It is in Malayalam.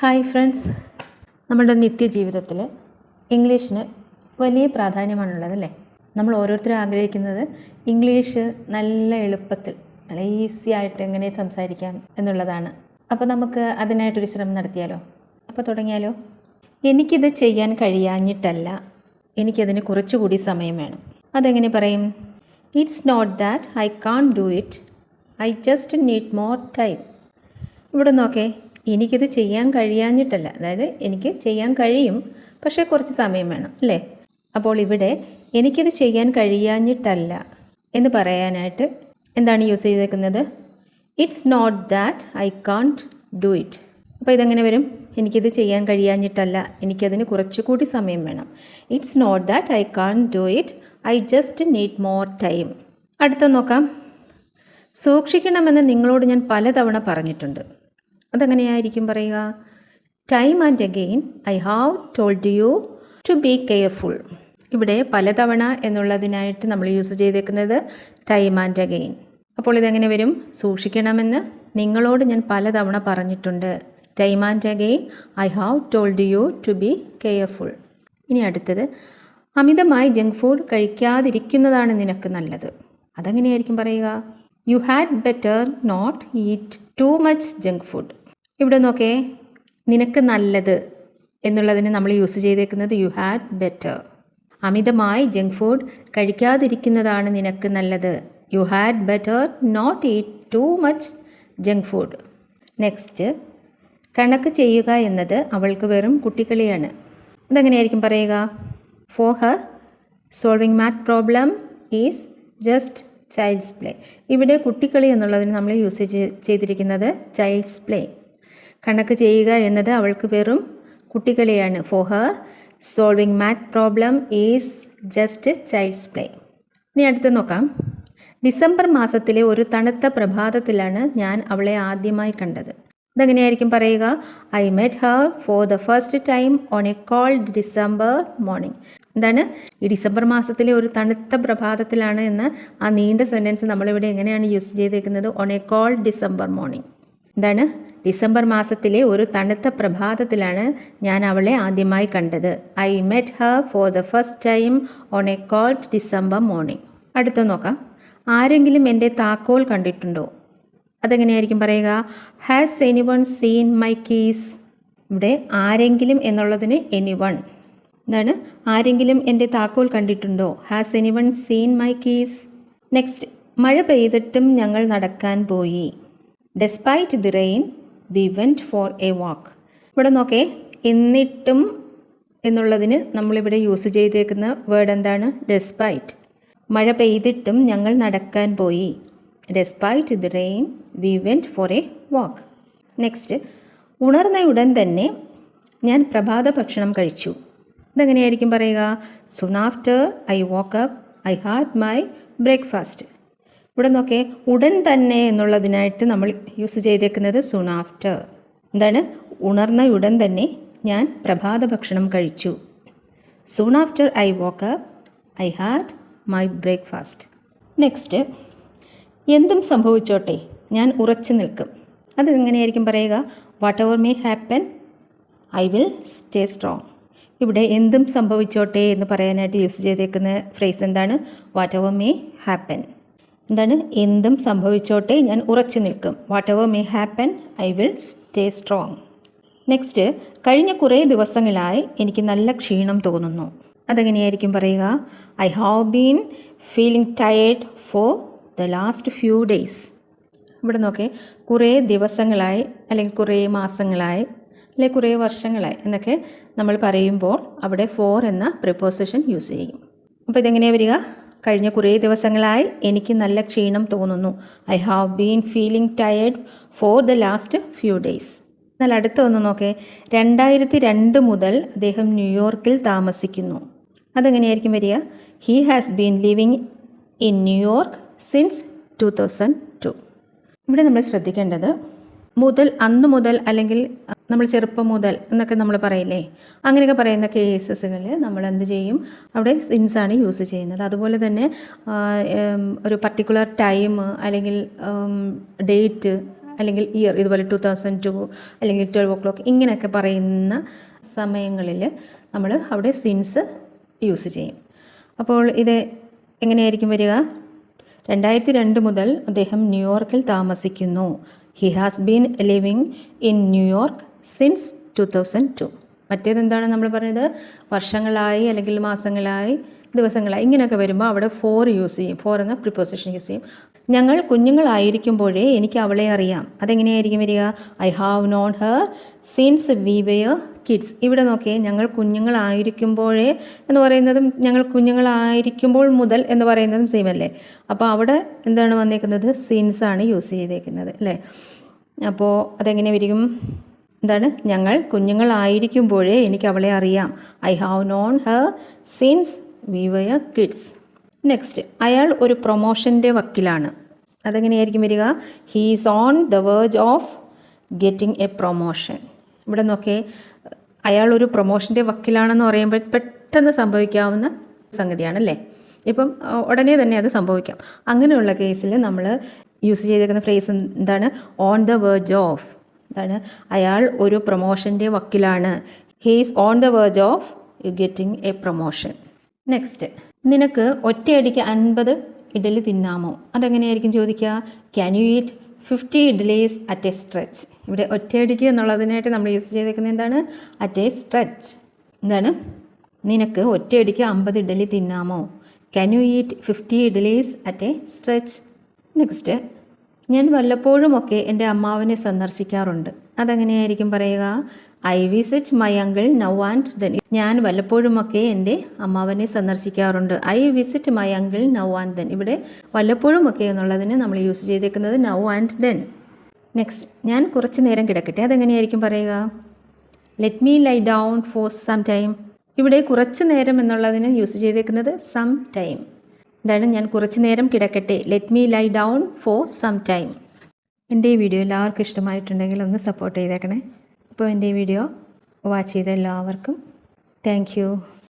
Hi friends. നമ്മുടെ നിത്യജീവിതത്തിൽ ഇംഗ്ലീഷിന് വലിയ പ്രാധാന്യമാണുള്ളത് അല്ലേ നമ്മൾ ഓരോരുത്തരും ആഗ്രഹിക്കുന്നത് ഇംഗ്ലീഷ് നല്ല എളുപ്പത്തിൽ നല്ല ഈസി ആയിട്ട് എങ്ങനെ സംസാരിക്കാം എന്നുള്ളതാണ്. അപ്പോൾ നമുക്ക് അതിനായിട്ടൊരു ശ്രമം നടത്തിയാലോ? അപ്പോൾ തുടങ്ങിയാലോ? എനിക്കിത് ചെയ്യാൻ കഴിയാഞ്ഞിട്ടല്ല. എനിക്കതിന് കുറച്ചുകൂടി സമയം വേണം. അതെങ്ങനെ പറയും? It's not that I can do it I just need more time ഇവിടെ നോക്കേ. എനിക്കിത് ചെയ്യാൻ കഴിയാഞ്ഞിട്ടല്ല. അതായത് എനിക്ക് ചെയ്യാൻ കഴിയും പക്ഷേ കുറച്ച് സമയം വേണം അല്ലേ? അപ്പോൾ ഇവിടെ എനിക്കിത് ചെയ്യാൻ കഴിയാഞ്ഞിട്ടല്ല എന്ന് പറയാനായിട്ട് എന്താണ് യൂസ് ചെയ്തേക്കുന്നത്? It's not that I can't do it അപ്പോൾ ഇതെങ്ങനെ വരും? എനിക്കിത് ചെയ്യാൻ കഴിയാഞ്ഞിട്ടല്ല. എനിക്കതിന് കുറച്ചുകൂടി സമയം വേണം. It's not that I can do it I just need more time അടുത്ത നോക്കാം. സൂക്ഷിക്കണമെന്ന് നിങ്ങളോട് ഞാൻ പലതവണ പറഞ്ഞിട്ടുണ്ട്. അതെങ്ങനെയായിരിക്കും പറയുക? Time and again I have told you to be careful ഇവിടെ പലതവണ എന്നുള്ളതിനായിട്ട് നമ്മൾ യൂസ് ചെയ്തേക്കുന്നത് ടൈം ആൻഡ് അഗെയിൻ അപ്പോൾ ഇതെങ്ങനെ വരും? സൂക്ഷിക്കണമെന്ന് നിങ്ങളോട് ഞാൻ പലതവണ പറഞ്ഞിട്ടുണ്ട്. Time and again I have told you to be careful ഇനി അടുത്തത്. അമിതമായി ജങ്ക് ഫുഡ് കഴിക്കാതിരിക്കുന്നതാണ് നിനക്ക് നല്ലത്. അതെങ്ങനെയായിരിക്കും പറയുക? You had better not eat too much junk food ഇവിടെ നോക്കേ നിനക്ക് നല്ലത് എന്നുള്ളതിന് നമ്മൾ യൂസ് ചെയ്തേക്കുന്നത് യു ഹാഡ് ബെറ്റർ അമിതമായി ജങ്ക് ഫുഡ് കഴിക്കാതിരിക്കുന്നതാണ് നിനക്ക് നല്ലത്. You had better not eat too much junk food next കണക്ക് ചെയ്യുക എന്നത് അവൾക്ക് വെറും കുട്ടിക്കളിയാണ് അതെങ്ങനെയായിരിക്കും പറയുക? For her solving math problem is just child's play ഇവിടെ കുട്ടിക്കളി എന്നുള്ളതിന് നമ്മൾ യൂസ് ചെയ്തിരിക്കുന്നത് ചൈൽഡ്സ് പ്ലേ കണക്ക് ചെയ്യുക എന്നത് അവൾക്ക് വെറും കുട്ടികളിയാണ്. For her solving math problem is just child's play ഇനി അടുത്ത് നോക്കാം. ഡിസംബർ മാസത്തിലെ ഒരു തണുത്ത പ്രഭാതത്തിലാണ് ഞാൻ അവളെ ആദ്യമായി കണ്ടത്. ഇതെങ്ങനെയായിരിക്കും പറയുക? I met her for the first time on a cold December morning എന്താണ്? ഈ ഡിസംബർ മാസത്തിലെ ഒരു തണുത്ത പ്രഭാതത്തിലാണ് എന്ന് ആ നീണ്ട സെന്റൻസ് നമ്മളിവിടെ എങ്ങനെയാണ് യൂസ് ചെയ്തേക്കുന്നത്? On a cold December morning എന്താണ്? ഡിസംബർ മാസത്തിലെ ഒരു തണുത്ത പ്രഭാതത്തിലാണ് ഞാൻ അവളെ ആദ്യമായി കണ്ടത്. I met her for the first time on a cold December morning. അടുത്ത നോക്കാം. ആരെങ്കിലും എന്റെ താക്കോൽ കണ്ടിട്ടുണ്ടോ? അതെങ്ങനെയായിരിക്കും പറയുക? Has anyone seen my keys? ഇവിടെ ആരെങ്കിലും എന്നുള്ളതിന് എനി വൺ എന്താണ്? ആരെങ്കിലും എന്റെ താക്കോൽ കണ്ടിട്ടുണ്ടോ? Has anyone seen my keys? Next മഴ പെയ്തിട്ടും ഞങ്ങൾ നടക്കാൻ പോയി. Despite the rain we went for a walk. ഇവിടെ നോക്കേ എന്നിട്ടും എന്നുള്ളതിന് നമ്മളിവിടെ യൂസ് ചെയ്തേക്കുന്ന വേർഡ് എന്താണ്? ഡെസ്പൈറ്റ് മഴ പെയ്തിട്ടും ഞങ്ങൾ നടക്കാൻ പോയി. Despite the rain we went for a walk next ഉണർന്ന ഉടൻ തന്നെ ഞാൻ പ്രഭാത ഭക്ഷണം കഴിച്ചു. ഇതെങ്ങനെയായിരിക്കും പറയുക? Soon after I woke up I had my breakfast ഇവിടെ നോക്കേ ഉടൻ തന്നെ എന്നുള്ളതിനായിട്ട് നമ്മൾ യൂസ് ചെയ്തേക്കുന്നത് സുൺ ആഫ്റ്റർ എന്താണ്? ഉണർന്ന ഉടൻ തന്നെ ഞാൻ പ്രഭാത ഭക്ഷണം കഴിച്ചു. Soon after I woke I had my breakfast next എന്തും സംഭവിച്ചോട്ടെ ഞാൻ ഉറച്ചു നിൽക്കും. അത് എങ്ങനെയായിരിക്കും പറയുക? Whatever may happen I will stay strong ഇവിടെ എന്തും സംഭവിച്ചോട്ടെ എന്ന് പറയാനായിട്ട് യൂസ് ചെയ്തേക്കുന്ന ഫ്രേസ് എന്താണ്? വാട്ട് എവർ മേ ഹാപ്പൻ എന്താണ്? എന്തും സംഭവിച്ചോട്ടെ ഞാൻ ഉറച്ചു നിൽക്കും. Whatever may happen I will stay strong next കഴിഞ്ഞ കുറേ ദിവസങ്ങളായി എനിക്ക് നല്ല ക്ഷീണം തോന്നുന്നു. അതെങ്ങനെയായിരിക്കും പറയുക? I have been feeling tired for the last few days ഇവിടെ നോക്കേ കുറേ ദിവസങ്ങളായി അല്ലെങ്കിൽ കുറേ മാസങ്ങളായി അല്ലെങ്കിൽ കുറേ വർഷങ്ങളായി എന്നൊക്കെ നമ്മൾ പറയുമ്പോൾ അവിടെ ഫോർ എന്ന പ്രിപ്പോസിഷൻ യൂസ് ചെയ്യും. അപ്പോൾ ഇതെങ്ങനെയാണ് വരിക? കഴിഞ്ഞ കുറേ ദിവസങ്ങളായി എനിക്ക് നല്ല ക്ഷീണം തോന്നുന്നു. I have been feeling tired for the last few days എന്നാൽ അടുത്ത ഒന്ന് നോക്കേ. രണ്ടായിരത്തി രണ്ട് മുതൽ അദ്ദേഹം ന്യൂയോർക്കിൽ താമസിക്കുന്നു. അതെങ്ങനെയായിരിക്കും വരിക? He has been living in New York since two thousand two ഇവിടെ നമ്മൾ ശ്രദ്ധിക്കേണ്ടത് മുതൽ അന്ന് മുതൽ അല്ലെങ്കിൽ നമ്മൾ ചെറുപ്പം മുതൽ എന്നൊക്കെ നമ്മൾ പറയില്ലേ? അങ്ങനെയൊക്കെ പറയുന്ന കേസസുകളിൽ നമ്മൾ എന്ത് ചെയ്യും? അവിടെ സിൻസാണ് യൂസ് ചെയ്യുന്നത്. അതുപോലെ തന്നെ ഒരു പർട്ടിക്കുലർ ടൈം അല്ലെങ്കിൽ ഡേറ്റ് അല്ലെങ്കിൽ ഇയർ ഇതുപോലെ ടു തൗസൻഡ് ടു അല്ലെങ്കിൽ ട്വൽവ് ഓ ക്ലോക്ക് ഇങ്ങനെയൊക്കെ പറയുന്ന സമയങ്ങളിൽ നമ്മൾ അവിടെ സിൻസ് യൂസ് ചെയ്യും. അപ്പോൾ ഇത് എങ്ങനെയായിരിക്കും വരിക? രണ്ടായിരത്തി രണ്ട് മുതൽ അദ്ദേഹം ന്യൂയോർക്കിൽ താമസിക്കുന്നു. He has been living in New York since two thousand two മറ്റേതെന്താണ് നമ്മൾ പറഞ്ഞത്? വർഷങ്ങളായി അല്ലെങ്കിൽ മാസങ്ങളായി ദിവസങ്ങളായി ഇങ്ങനെയൊക്കെ വരുമ്പോൾ അവിടെ ഫോർ യൂസ് ചെയ്യും. ഫോർ എന്ന പ്രിപ്പോസിഷൻ യൂസ് ചെയ്യും. ഞങ്ങൾ കുഞ്ഞുങ്ങളായിരിക്കുമ്പോഴേ എനിക്ക് അവളെ അറിയാം. അതെങ്ങനെയായിരിക്കും വരിക? I have known her since we were kids ഇവിടെ നോക്കിയേ ഞങ്ങൾ കുഞ്ഞുങ്ങളായിരിക്കുമ്പോഴേ എന്ന് പറയുന്നതും ഞങ്ങൾ കുഞ്ഞുങ്ങളായിരിക്കുമ്പോൾ മുതൽ എന്ന് പറയുന്നതും സെയിം അല്ലേ? അപ്പോൾ അവിടെ എന്താണ് വന്നേക്കുന്നത്? ആണ് യൂസ് ചെയ്തേക്കുന്നത് അല്ലേ? അപ്പോൾ അതെങ്ങനെ വരും എന്താണ്? ഞങ്ങൾ കുഞ്ഞുങ്ങളായിരിക്കുമ്പോഴേ എനിക്ക് അവളെ അറിയാം. I have known her since we were kids next അയാൾ ഒരു പ്രൊമോഷന്റെ വക്കിലാണ്. അതെങ്ങനെയായിരിക്കും വരിക? He's on the verge of getting a promotion ഇവിടെ നോക്കേ അയാൾ ഒരു പ്രൊമോഷന്റെ വക്കിലാണെന്ന് പറയുമ്പോൾ പെട്ടെന്ന് സംഭവിക്കാവുന്ന സംഗതിയാണല്ലേ ഇപ്പം ഉടനെ തന്നെ അത് സംഭവിക്കാം. അങ്ങനെയുള്ള കേസിൽ നമ്മൾ യൂസ് ചെയ്തേക്കുന്ന ഫ്രേസ് എന്താണ്? ഓൺ ദ വേർജ് ഓഫ് എന്താണ് അയാൾ ഒരു പ്രൊമോഷന്റെ വക്കിലാണ്. He's on the verge of you getting a promotion next നിനക്ക് ഒറ്റയടിക്ക് അൻപത് ഇഡലി തിന്നാമോ? അതെങ്ങനെയായിരിക്കും ചോദിക്കുക? Can you eat fifty idlis at a stretch ഇവിടെ ഒറ്റയടിക്ക് എന്നുള്ളതിനായിട്ട് നമ്മൾ യൂസ് ചെയ്തേക്കുന്നത് എന്താണ്? അറ്റ് എ സ്ട്രെച്ച് എന്താണ്? നിനക്ക് ഒറ്റയടിക്ക് അമ്പത് idli തിന്നാമോ? Can you eat fifty idlis at a stretch next ഞാൻ വല്ലപ്പോഴുമൊക്കെ എന്റെ അമ്മാവനെ സന്ദർശിക്കാറുണ്ട്. അതെങ്ങനെയായിരിക്കും പറയുക? I visit my uncle now and then ഞാൻ വല്ലപ്പോഴുമൊക്കെ എന്റെ അമ്മാവനെ സന്ദർശിക്കാറുണ്ട്. I visit my uncle now and then ഇവിടെ വല്ലപ്പോഴുമൊക്കെ എന്നുള്ളതിന് നമ്മൾ യൂസ് ചെയ്തേക്കുന്നത് നൗ ആൻഡ് ദെൻ നെക്സ്റ്റ് ഞാൻ കുറച്ച് നേരം കിടക്കട്ടെ. അതെങ്ങനെയായിരിക്കും പറയുക? Let me lie down for some time ഇവിടെ കുറച്ച് നേരം എന്നുള്ളതിന് യൂസ് ചെയ്തേക്കുന്നത് സം ടൈം എന്താണ് ഞാൻ കുറച്ചു നേരം കിടക്കട്ടെ. Let me lie down for some time എന്റെ ഈ വീഡിയോ എല്ലാവർക്കും ഇഷ്ടമായിട്ടുണ്ടെങ്കിൽ ഒന്ന് സപ്പോർട്ട് ചെയ്തേക്കണേ. അപ്പോൾ എന്റെ ഈ വീഡിയോ വാച്ച് ചെയ്ത എല്ലാവർക്കും താങ്ക്